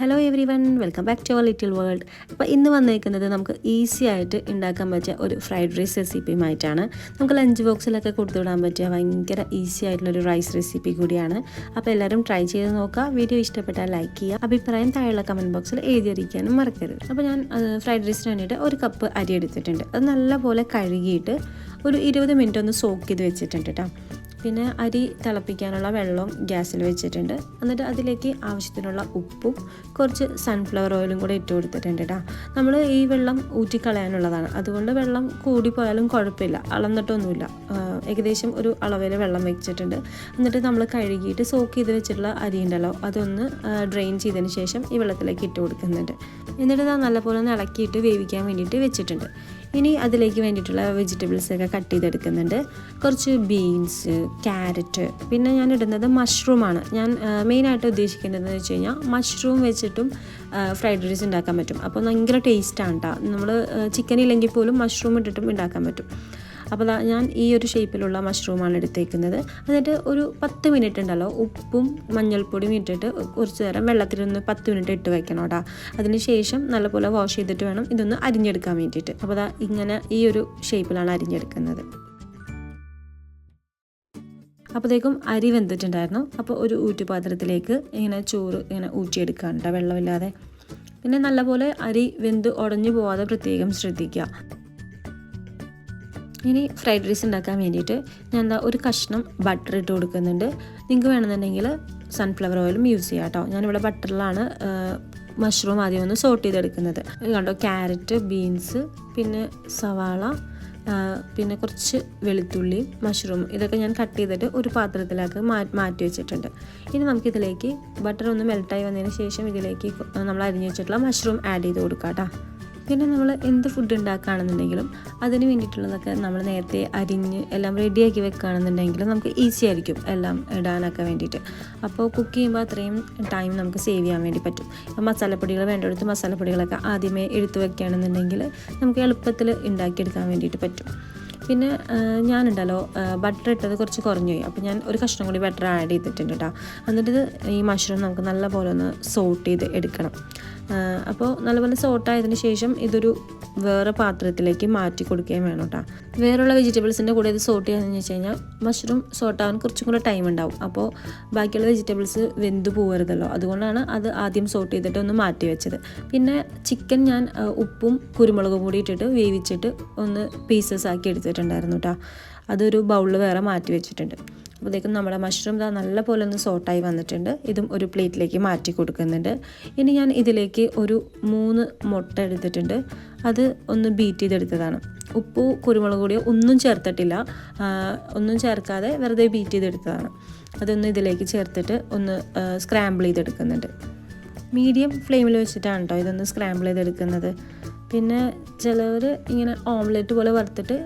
Hello everyone welcome back to our little world അപ്പോൾ ഇന്ന് വന്നിരിക്കുന്നത് നമുക്ക് ഈസി ആയിട്ട് ഉണ്ടാക്കാൻ പറ്റിയ ഒരു ഫ്രൈഡ് റൈസ് റെസിപ്പിയുമായിട്ടാണ് നമുക്ക് ലഞ്ച് ബോക്സിലൊക്കെ കൊടുത്തുവിടാൻ പറ്റിയ ഭയങ്കര ഈസി ആയിട്ടുള്ളൊരു റൈസ് റെസിപ്പി കൂടിയാണ്. അപ്പോൾ എല്ലാവരും ട്രൈ ചെയ്ത് നോക്കുക. വീഡിയോ ഇഷ്ടപ്പെട്ടാൽ ലൈക്ക് ചെയ്യുക. അഭിപ്രായം താഴെയുള്ള കമന്റ് ബോക്സിൽ എഴുതിയിരിക്കാനും മറക്കരുത്. അപ്പോൾ ഞാൻ ഫ്രൈഡ് റൈസിന് വേണ്ടിയിട്ട് ഒരു കപ്പ് അരി എടുത്തിട്ടുണ്ട്. അത് നല്ലപോലെ കഴുകിയിട്ട് ഒരു ഇരുപത് മിനിറ്റ് ഒന്ന് സോക്ക് ചെയ്ത് വെച്ചിട്ടുണ്ട് കേട്ടോ പിന്നെ അരി തിളപ്പിക്കാനുള്ള വെള്ളവും ഗ്യാസിൽ വെച്ചിട്ടുണ്ട്. എന്നിട്ട് അതിലേക്ക് ആവശ്യത്തിനുള്ള ഉപ്പും കുറച്ച് സൺഫ്ലവർ ഓയിലും കൂടെ ഇട്ട് കൊടുത്തിട്ടുണ്ട് കേട്ടോ നമ്മൾ ഈ വെള്ളം ഊറ്റിക്കളയാനുള്ളതാണ്. അതുകൊണ്ട് വെള്ളം കൂടിപ്പോയാലും കുഴപ്പമില്ല. അളന്നിട്ടൊന്നുമില്ല. ഏകദേശം ഒരു അളവിൽ വെള്ളം വെച്ചിട്ടുണ്ട്. എന്നിട്ട് നമ്മൾ കഴുകിയിട്ട് സോക്ക് ചെയ്ത് വെച്ചിട്ടുള്ള അരി ഉണ്ടല്ലോ അതൊന്ന് ഡ്രെയിൻ ചെയ്തതിന് ശേഷം ഈ വെള്ളത്തിലേക്ക് ഇട്ട് കൊടുക്കുന്നുണ്ട്. എന്നിട്ട് ഇത് നല്ലപോലെ ഒന്ന് ഇളക്കിയിട്ട് വേവിക്കാൻ വേണ്ടിയിട്ട് വെച്ചിട്ടുണ്ട്. ഇനി അതിലേക്ക് വേണ്ടിയിട്ടുള്ള വെജിറ്റബിൾസ് ഒക്കെ കട്ട് ചെയ്തെടുക്കുന്നുണ്ട്. കുറച്ച് ബീൻസ് ക്യാരറ്റ് പിന്നെ ഞാൻ ഇടുന്നത് മഷ്റൂമാണ് ഞാൻ മെയിനായിട്ട് ഉദ്ദേശിക്കുന്നതെന്ന് വെച്ച് കഴിഞ്ഞാൽ മഷ്റൂം വെച്ചിട്ടും ഫ്രൈഡ് റൈസ് ഉണ്ടാക്കാൻ പറ്റും. അപ്പോൾ ഭയങ്കര ടേസ്റ്റാണ് കേട്ടോ നമ്മൾ ചിക്കൻ ഇല്ലെങ്കിൽ പോലും മഷ്റൂം ഇട്ടിട്ടും ഉണ്ടാക്കാൻ പറ്റും. അപ്പോൾ ഞാൻ ഈ ഒരു ഷേപ്പിലുള്ള മഷ്റൂമാണ് എടുത്തേക്കുന്നത്. എന്നിട്ട് ഒരു പത്ത് മിനിറ്റ് ഉണ്ടല്ലോ ഉപ്പും മഞ്ഞൾപ്പൊടിയും ഇട്ടിട്ട് കുറച്ച് നേരം വെള്ളത്തിലൊന്ന് പത്ത് മിനിറ്റ് ഇട്ട് വെക്കണം കേട്ടോ അതിന് ശേഷം നല്ലപോലെ വാഷ് ചെയ്തിട്ട് വേണം ഇതൊന്ന് അരിഞ്ഞെടുക്കാൻ വേണ്ടിയിട്ട്. അപ്പോൾ അതാ ഇങ്ങനെ ഈ ഒരു ഷേപ്പിലാണ് അരിഞ്ഞെടുക്കുന്നത്. അപ്പോഴത്തേക്കും അരി വെന്തിട്ടുണ്ടായിരുന്നു. അപ്പോൾ ഒരു ഊറ്റുപാത്രത്തിലേക്ക് ഇങ്ങനെ ചോറ് ഇങ്ങനെ ഊറ്റിയെടുക്കുകയാണ് കേട്ടോ വെള്ളമില്ലാതെ. പിന്നെ നല്ലപോലെ അരി വെന്ത് ഉടഞ്ഞു പോവാതെ പ്രത്യേകം ശ്രദ്ധിക്കുക. ഇനി ഫ്രൈഡ് റൈസ് ഉണ്ടാക്കാൻ വേണ്ടിയിട്ട് ഞാൻ എന്താ ഒരു കഷ്ണം ബട്ടർ ഇട്ട് കൊടുക്കുന്നുണ്ട്. നിങ്ങൾക്ക് വേണമെന്നുണ്ടെങ്കിൽ സൺഫ്ലവർ ഓയിലും യൂസ് ചെയ്യാം കേട്ടോ ഞാനിവിടെ ബട്ടറിലാണ് മഷ്റൂം ആദ്യം ഒന്ന് സോട്ട് ചെയ്തെടുക്കുന്നത്. കണ്ടോ ക്യാരറ്റ് ബീൻസ് പിന്നെ സവാള പിന്നെ കുറച്ച് വെളുത്തുള്ളി മഷ്റൂം ഇതൊക്കെ ഞാൻ കട്ട് ചെയ്തിട്ട് ഒരു പാത്രത്തിലേക്ക് മാറ്റി വെച്ചിട്ടുണ്ട്. ഇനി നമുക്കിതിലേക്ക് ബട്ടർ ഒന്ന് മെൽട്ടായി വന്നതിന് ശേഷം ഇതിലേക്ക് നമ്മൾ അരിഞ്ഞു വെച്ചിട്ടുള്ള മഷ്റൂം ആഡ് ചെയ്ത് കൊടുക്കാം കേട്ടോ പിന്നെ നമ്മൾ എന്ത് ഫുഡ് ഉണ്ടാക്കുകയാണെന്നുണ്ടെങ്കിലും അതിന് വേണ്ടിയിട്ടുള്ളതൊക്കെ നമ്മൾ നേരത്തെ അരിഞ്ഞ് എല്ലാം റെഡിയാക്കി വെക്കുകയാണെന്നുണ്ടെങ്കിൽ നമുക്ക് ഈസി ആയിരിക്കും എല്ലാം ഇടാനൊക്കെ വേണ്ടിയിട്ട്. അപ്പോൾ കുക്ക് ചെയ്യുമ്പോൾ അത്രയും ടൈം നമുക്ക് സേവ് ചെയ്യാൻ വേണ്ടി പറ്റും. മസാലപ്പൊടികൾ വേണ്ടടുത്ത് മസാലപ്പൊടികളൊക്കെ ആദ്യമേ എടുത്തു വെക്കുകയാണെന്നുണ്ടെങ്കിൽ നമുക്ക് എളുപ്പത്തിൽ ഉണ്ടാക്കിയെടുക്കാൻ വേണ്ടിയിട്ട് പറ്റും. പിന്നെ ഞാനുണ്ടല്ലോ ബട്ടർ ഇട്ടത് കുറച്ച് കുറഞ്ഞു പോയി. അപ്പോൾ ഞാൻ ഒരു കഷ്ണം കൂടി ബട്ടർ ആഡ് ചെയ്തിട്ടുണ്ട് കേട്ടോ എന്നിട്ട് ഈ മഷ്റൂം നമുക്ക് നല്ലപോലെ ഒന്ന് സോട്ട് ചെയ്ത് എടുക്കണം. അപ്പോൾ നല്ലപോലെ സോട്ടായതിനു ശേഷം ഇതൊരു വേറെ പാത്രത്തിലേക്ക് മാറ്റി കൊടുക്കുകയും വേണം കേട്ടോ വേറെയുള്ള വെജിറ്റബിൾസിന്റെ കൂടെ ഇത് സോട്ട് ചെയ്യാന്ന് വെച്ച് കഴിഞ്ഞാൽ മഷ്റൂം സോട്ടാവാൻ കുറച്ചും കൂടെ ടൈം ഉണ്ടാവും. അപ്പോൾ ബാക്കിയുള്ള വെജിറ്റബിൾസ് വെന്ത് പോകരുതല്ലോ അതുകൊണ്ടാണ് അത് ആദ്യം സോട്ട് ചെയ്തിട്ട് ഒന്ന് മാറ്റി വെച്ചത്. പിന്നെ ചിക്കൻ ഞാൻ ഉപ്പും കുരുമുളകും കൂടി ഇട്ടിട്ട് വേവിച്ചിട്ട് ഒന്ന് പീസസ് ആക്കി എടുത്തിട്ടുണ്ടായിരുന്നു കേട്ടോ അതൊരു ബൗളിൽ വേറെ മാറ്റി വെച്ചിട്ടുണ്ട്. അപ്പോഴത്തേക്കും നമ്മുടെ മഷ്റൂം ഇതാ നല്ല പോലെ ഒന്ന് സോട്ടായി വന്നിട്ടുണ്ട്. ഇതും ഒരു പ്ലേറ്റിലേക്ക് മാറ്റി കൊടുക്കുന്നുണ്ട്. ഇനി ഞാൻ ഇതിലേക്ക് ഒരു മൂന്ന് മുട്ട എടുത്തിട്ടുണ്ട്. അത് ഒന്ന് ബീറ്റ് ചെയ്തെടുത്തതാണ്. ഉപ്പു കുരുമുളക് പൊടിയോ ഒന്നും ചേർത്തിട്ടില്ല. ഒന്നും ചേർക്കാതെ വെറുതെ ബീറ്റ് ചെയ്തെടുത്തതാണ്. അതൊന്ന് ഇതിലേക്ക് ചേർത്തിട്ട് ഒന്ന് സ്ക്രാമ്പിൾ ചെയ്തെടുക്കുന്നുണ്ട്. മീഡിയം ഫ്ലെയിമിൽ വെച്ചിട്ടാണ് കേട്ടോ ഇതൊന്ന് സ്ക്രാമ്പിൾ ചെയ്തെടുക്കുന്നത്. പിന്നെ ചിലവർ ഇങ്ങനെ ഓംലെറ്റ് പോലെ വറുത്തിട്ട്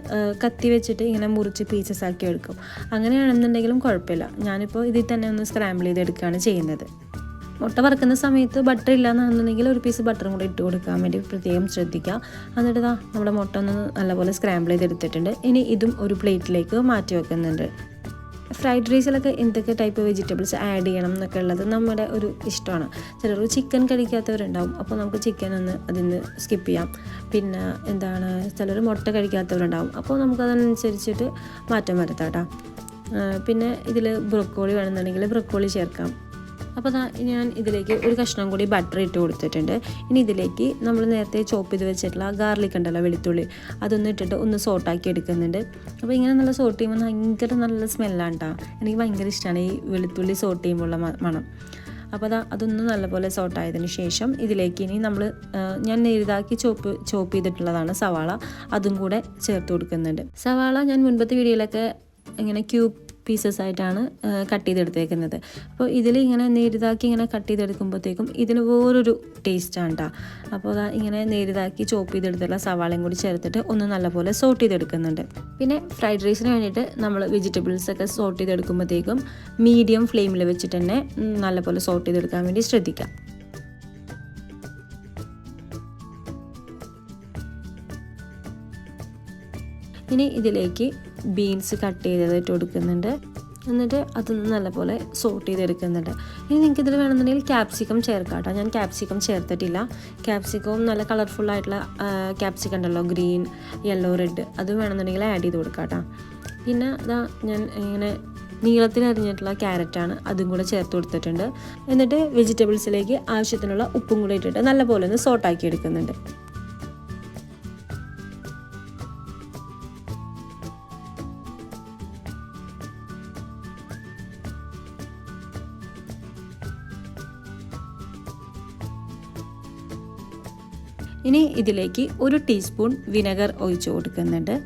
കത്തി വെച്ചിട്ട് ഇങ്ങനെ മുറിച്ച് പീസസ് ആക്കി എടുക്കും. അങ്ങനെയാണെന്നുണ്ടെങ്കിലും കുഴപ്പമില്ല. ഞാനിപ്പോൾ ഇതിൽ തന്നെ ഒന്ന് സ്ക്രാമ്പിൾ ചെയ്തെടുക്കുകയാണ് ചെയ്യുന്നത്. മുട്ട വറുക്കുന്ന സമയത്ത് ബട്ടർ ഇല്ലയെന്നുണ്ടെങ്കിൽ ഒരു പീസ് ബട്ടറും കൂടി ഇട്ട് കൊടുക്കാൻ വേണ്ടി പ്രത്യേകം ശ്രദ്ധിക്കുക. എന്നിട്ട് നമ്മുടെ മുട്ട ഒന്ന് നല്ലപോലെ സ്ക്രാമ്പിൾ ചെയ്തെടുത്തിട്ടുണ്ട്. ഇനി ഇതും ഒരു പ്ലേറ്റിലേക്ക് മാറ്റി വെക്കുന്നുണ്ട്. ഫ്രൈഡ് റൈസിലൊക്കെ എന്തൊക്കെ ടൈപ്പ് വെജിറ്റബിൾസ് ആഡ് ചെയ്യണം എന്നൊക്കെ ഉള്ളത് നമ്മുടെ ഒരു ഇഷ്ടമാണ്. ചിലർ ചിക്കൻ കഴിക്കാത്തവരുണ്ടാവും. അപ്പോൾ നമുക്ക് ചിക്കൻ ഒന്ന് അതിന് സ്കിപ്പ് ചെയ്യാം. പിന്നെ എന്താണ്? ചിലർ മുട്ട കഴിക്കാത്തവരുണ്ടാവും. അപ്പോൾ നമുക്കതനുസരിച്ചിട്ട് മാറ്റം വരുത്താം കേട്ടോ. പിന്നെ ഇതിൽ ബ്രൊക്കോളി വേണമെന്നുണ്ടെങ്കിൽ ബ്രൊക്കോളി ചേർക്കാം. അപ്പോൾ ഞാൻ ഇതിലേക്ക് ഒരു കഷ്ണം കൂടി ബട്ടർ ഇട്ട് കൊടുത്തിട്ടുണ്ട്. ഇനി ഇതിലേക്ക് നമ്മൾ നേരത്തെ ചോപ്പ് ചെയ്ത് വെച്ചിട്ടുള്ള ഗാർലിക് ഉണ്ടല്ലോ വെളുത്തുള്ളി അതൊന്നും ഇട്ടിട്ട് ഒന്ന് സോട്ടാക്കി എടുക്കുന്നുണ്ട്. അപ്പോൾ ഇങ്ങനെ നല്ല സോട്ട് ചെയ്യുമ്പോൾ ഭയങ്കര നല്ല സ്മെല്ലാണ് കേട്ടോ എനിക്ക് ഭയങ്കര ഇഷ്ടമാണ് ഈ വെളുത്തുള്ളി സോട്ട് ചെയ്യുമ്പോഴുള്ള മണം. അപ്പോൾ അതാ അതൊന്ന് നല്ലപോലെ സോട്ടായതിന് ശേഷം ഇതിലേക്ക് ഇനി നമ്മൾ ഞാൻ നേരിതാക്കി ചോപ്പ് ചോപ്പ് ചെയ്തിട്ടുള്ളതാണ് സവാള. അതും കൂടെ ചേർത്ത് കൊടുക്കുന്നുണ്ട്. സവാള ഞാൻ മുൻപത്തെ വീഡിയോയിലൊക്കെ ഇങ്ങനെ ക്യൂബ് പീസസ് ആയിട്ടാണ് കട്ട് ചെയ്തെടുത്തേക്കുന്നത്. അപ്പോൾ ഇതിൽ ഇങ്ങനെ നേരിതാക്കി ഇങ്ങനെ കട്ട് ചെയ്തെടുക്കുമ്പോഴത്തേക്കും ഇതിന് വേറൊരു ടേസ്റ്റാണ് കേട്ടോ അപ്പോൾ അതാ ഇങ്ങനെ നേരിതാക്കി ചോപ്പ് ചെയ്തെടുത്തുള്ള സവാളയും കൂടി ചേർത്തിട്ട് ഒന്ന് നല്ലപോലെ സോട്ട് ചെയ്തെടുക്കുന്നുണ്ട്. പിന്നെ ഫ്രൈഡ് റൈസിന് വേണ്ടിയിട്ട് നമ്മൾ വെജിറ്റബിൾസ് ഒക്കെ സോട്ട് ചെയ്തെടുക്കുമ്പോഴത്തേക്കും മീഡിയം ഫ്ലെയിമിൽ വെച്ചിട്ട് തന്നെ നല്ലപോലെ സോട്ട് ചെയ്തെടുക്കാൻ വേണ്ടി ശ്രദ്ധിക്കാം. ഇനി ഇതിലേക്ക് ബീൻസ് കട്ട് ചെയ്തത് കൊടുക്കുന്നുണ്ട്. എന്നിട്ട് അത് നല്ലപോലെ സോട്ട് ചെയ്തെടുക്കുന്നുണ്ട്. ഇനി നിങ്ങൾക്ക് ഇതിൽ വേണമെന്നുണ്ടെങ്കിൽ ക്യാപ്സിക്കം ചേർക്കാം കേട്ടോ ഞാൻ ക്യാപ്സിക്കം ചേർത്തിട്ടില്ല. ക്യാപ്സിക്കവും നല്ല കളർഫുൾ ആയിട്ടുള്ള ക്യാപ്സിക്കം ഉണ്ടല്ലോ. ഗ്രീൻ യെല്ലോ റെഡ് അത് വേണമെന്നുണ്ടെങ്കിൽ ആഡ് ചെയ്ത് കൊടുക്കാം കേട്ടോ പിന്നെ ഇതാ ഞാൻ ഇങ്ങനെ നീളത്തിൽ അരിഞ്ഞിട്ടുള്ള ക്യാരറ്റാണ് അതും കൂടെ ചേർത്ത് കൊടുത്തിട്ടുണ്ട്. എന്നിട്ട് വെജിറ്റബിൾസിലേക്ക് ആവശ്യത്തിനുള്ള ഉപ്പും കൂടെ ഇട്ടിട്ട് നല്ലപോലെ ഒന്ന് സോട്ടാക്കി എടുക്കുന്നുണ്ട്. ഇനി ഇതിലേക്ക് ഒരു ടീസ്പൂൺ വിനെഗർ ഒഴിച്ചു കൊടുക്കുന്നുണ്ട്.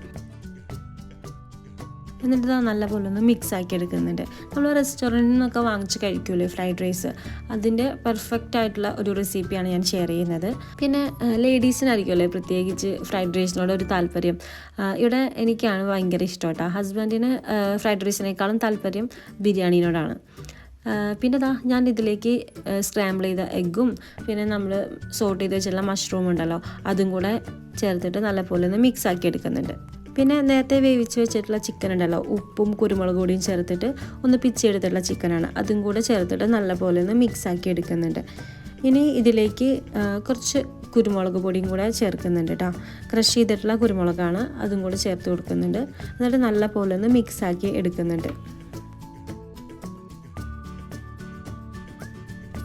എന്നിട്ട് ഇത് നല്ലപോലെ ഒന്ന് മിക്സ് ആക്കി എടുക്കുന്നുണ്ട്. നമ്മൾ റെസ്റ്റോറന്റിൽ നിന്നൊക്കെ വാങ്ങിച്ച് കഴിക്കൂലേ ഫ്രൈഡ് റൈസ് അതിന്റെ പെർഫെക്റ്റ് ആയിട്ടുള്ള ഒരു റെസിപ്പിയാണ് ഞാൻ ഷെയർ ചെയ്യുന്നത്. പിന്നെ ലേഡീസിനായിരിക്കുമല്ലേ പ്രത്യേകിച്ച് ഫ്രൈഡ് റൈസിനോട് ഒരു താല്പര്യം? ഇവിടെ എനിക്കാണ് ഭയങ്കര ഇഷ്ടം കേട്ടോ. ഹസ്ബൻഡിന് ഫ്രൈഡ് റൈസിനേക്കാളും താല്പര്യം ബിരിയാണിനോടാണ്. പിന്നെ ദാ ഞാൻ ഇതിലേക്ക് സ്ക്രാമ്പിൾ ചെയ്ത എഗ്ഗും പിന്നെ നമ്മൾ സോട്ട് ചെയ്ത് വെച്ചുള്ള മഷ്റൂം ഉണ്ടല്ലോ അതും കൂടെ ചേർത്തിട്ട് നല്ലപോലെ ഒന്ന് മിക്സ് ആക്കി എടുക്കുന്നുണ്ട്. പിന്നെ നേരത്തെ വേവിച്ച് വെച്ചിട്ടുള്ള ചിക്കൻ ഉണ്ടല്ലോ ഉപ്പും കുരുമുളക് പൊടിയും ചേർത്തിട്ട് ഒന്ന് പിച്ചെടുത്തിട്ടുള്ള ചിക്കനാണ് അതും കൂടെ ചേർത്തിട്ട് നല്ലപോലെ ഒന്ന് മിക്സ് ആക്കി എടുക്കുന്നുണ്ട്. ഇനി ഇതിലേക്ക് കുറച്ച് കുരുമുളക് പൊടിയും കൂടെ ചേർക്കുന്നുണ്ട് കേട്ടോ ക്രഷ് ചെയ്തിട്ടുള്ള കുരുമുളകാണ് അതും കൂടെ ചേർത്ത് കൊടുക്കുന്നുണ്ട്. എന്നിട്ട് നല്ലപോലെ ഒന്ന് മിക്സ് ആക്കി എടുക്കുന്നുണ്ട്.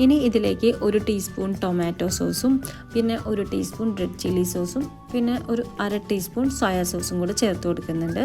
ഇനി ഇതിലേക്ക് ഒരു ടീസ്പൂൺ ടൊമാറ്റോ സോസും പിന്നെ ഒരു ടീസ്പൂൺ റെഡ് ചില്ലി സോസും പിന്നെ ഒരു അര ടീസ്പൂൺ സോയാ സോസും കൂടെ ചേർത്ത് കൊടുക്കുന്നുണ്ട്.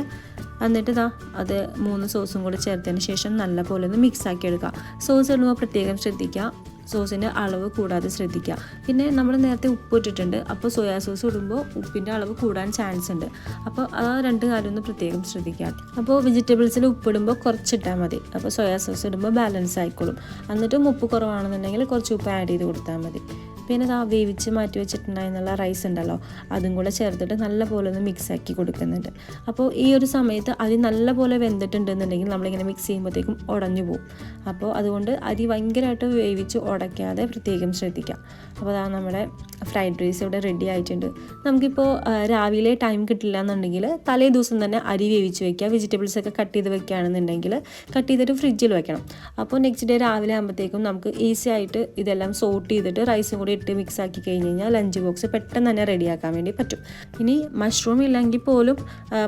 എന്നിട്ട് ഇതാ അത് മൂന്ന് സോസും കൂടെ ചേർത്തതിന് ശേഷം നല്ല പോലെ ഒന്ന് മിക്സ് ആക്കി എടുക്കുക. സോസ് ഇടുമ്പോൾ പ്രത്യേകം ശ്രദ്ധിക്കുക. സോസിന്റെ അളവ് കൂടാതെ ശ്രദ്ധിക്കുക. പിന്നെ നമ്മൾ നേരത്തെ ഉപ്പ് ഇട്ടിട്ടുണ്ട്. അപ്പോൾ സോയാ സോസ് ഇടുമ്പോൾ ഉപ്പിന്റെ അളവ് കൂടാൻ ചാൻസ് ഉണ്ട്. അപ്പോൾ ആ രണ്ട് കാര്യം ഒന്ന് പ്രത്യേകം ശ്രദ്ധിക്കുക. അപ്പോൾ വെജിറ്റബിൾസിൽ ഉപ്പിടുമ്പോൾ കുറച്ചിട്ടാൽ മതി. അപ്പോൾ സോയാ സോസ് ഇടുമ്പോൾ ബാലൻസ് ആയിക്കോളും. എന്നിട്ടും ഉപ്പ് കുറവാണെന്നുണ്ടെങ്കിൽ കുറച്ച് ഉപ്പ് ആഡ് ചെയ്ത് കൊടുത്താൽ മതി. പിന്നെ ആ വേവിച്ച് മാറ്റി വെച്ചിട്ടുണ്ടായിരുന്നുള്ള റൈസ് ഉണ്ടല്ലോ അതും കൂടെ ചേർത്തിട്ട് നല്ലപോലെ ഒന്ന് മിക്സ് ആക്കി കൊടുക്കുന്നുണ്ട്. അപ്പോൾ ഈ ഒരു സമയത്ത് അരി നല്ലപോലെ വെന്തിട്ടുണ്ടെന്നുണ്ടെങ്കിൽ നമ്മളിങ്ങനെ മിക്സ് ചെയ്യുമ്പോഴത്തേക്കും ഉടഞ്ഞു പോകും അപ്പോൾ അതുകൊണ്ട് അരി ഭയങ്കരമായിട്ട് വേവിച്ച് ഉടയ്ക്കാതെ പ്രത്യേകം ശ്രദ്ധിക്കാം. അപ്പോൾ അതാണ് നമ്മുടെ ഫ്രൈഡ് റൈസ് ഇവിടെ റെഡി ആയിട്ടുണ്ട്. നമുക്കിപ്പോൾ രാവിലെ ടൈം കിട്ടില്ല എന്നുണ്ടെങ്കിൽ തലേ ദിവസം തന്നെ അരി വേവിച്ച് വെക്കുക. വെജിറ്റബിൾസ് ഒക്കെ കട്ട് ചെയ്ത് വെക്കുകയാണെന്നുണ്ടെങ്കിൽ കട്ട് ചെയ്തിട്ട് ഫ്രിഡ്ജിൽ വെക്കണം. അപ്പോൾ നെക്സ്റ്റ് ഡേ രാവിലെ ആകുമ്പോഴത്തേക്കും നമുക്ക് ഈസി ആയിട്ട് ഇതെല്ലാം സോട്ട് ചെയ്തിട്ട് റൈസും കൂടി ഇട്ട് മിക്സ് ആക്കി കഴിഞ്ഞ് കഴിഞ്ഞാൽ ലഞ്ച് ബോക്സ് പെട്ടെന്ന് തന്നെ റെഡിയാക്കാൻ വേണ്ടി പറ്റും. ഇനി മഷ്റൂം ഇല്ലെങ്കിൽ പോലും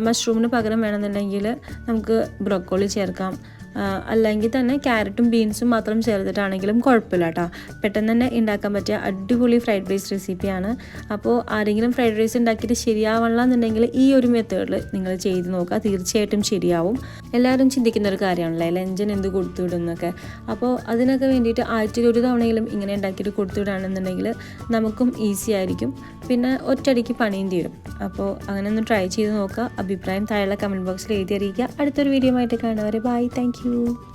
മഷ്റൂമിന് പകരം വേണമെന്നുണ്ടെങ്കിൽ നമുക്ക് ബ്രോക്കോളി ചേർക്കാം. അല്ലെങ്കിൽ തന്നെ ക്യാരറ്റും ബീൻസും മാത്രം ചേർത്തിട്ടാണെങ്കിലും കുഴപ്പമില്ല കേട്ടോ. പെട്ടെന്ന് തന്നെ ഉണ്ടാക്കാൻ പറ്റിയ അടിപൊളി ഫ്രൈഡ് റൈസ് റെസിപ്പിയാണ് അപ്പോൾ ആരെങ്കിലും ഫ്രൈഡ് റൈസ് ഉണ്ടാക്കിയിട്ട് ശരിയാവണം എന്നുണ്ടെങ്കിൽ ഈ ഒരു മെത്തേഡിൽ നിങ്ങൾ ചെയ്ത് നോക്കുക. തീർച്ചയായിട്ടും ശരിയാവും. എല്ലാവരും ചിന്തിക്കുന്ന ഒരു കാര്യമാണല്ലേ? ലഞ്ചിന് എന്ത് കൊടുത്തുവിടുന്നൊക്കെ അപ്പോൾ അതിനൊക്കെ വേണ്ടിയിട്ട് ആഴ്ചയിൽ ഒരു തവണയെങ്കിലും ഇങ്ങനെ ഉണ്ടാക്കിയിട്ട് കൊടുത്തുവിടുകയാണെന്നുണ്ടെങ്കിൽ നമുക്കും ഈസി ആയിരിക്കും. പിന്നെ ഒറ്റയടിക്ക് പണിയും തീരും. അപ്പോൾ അങ്ങനെ ഒന്ന് ട്രൈ ചെയ്ത് നോക്കുക. അഭിപ്രായം താഴെയുള്ള കമന്റ് ബോക്സിൽ എഴുതി അറിയിക്കുക. അടുത്തൊരു വീഡിയോ ആയിട്ട് കാണുന്നവരെ ബൈ താങ്ക് you.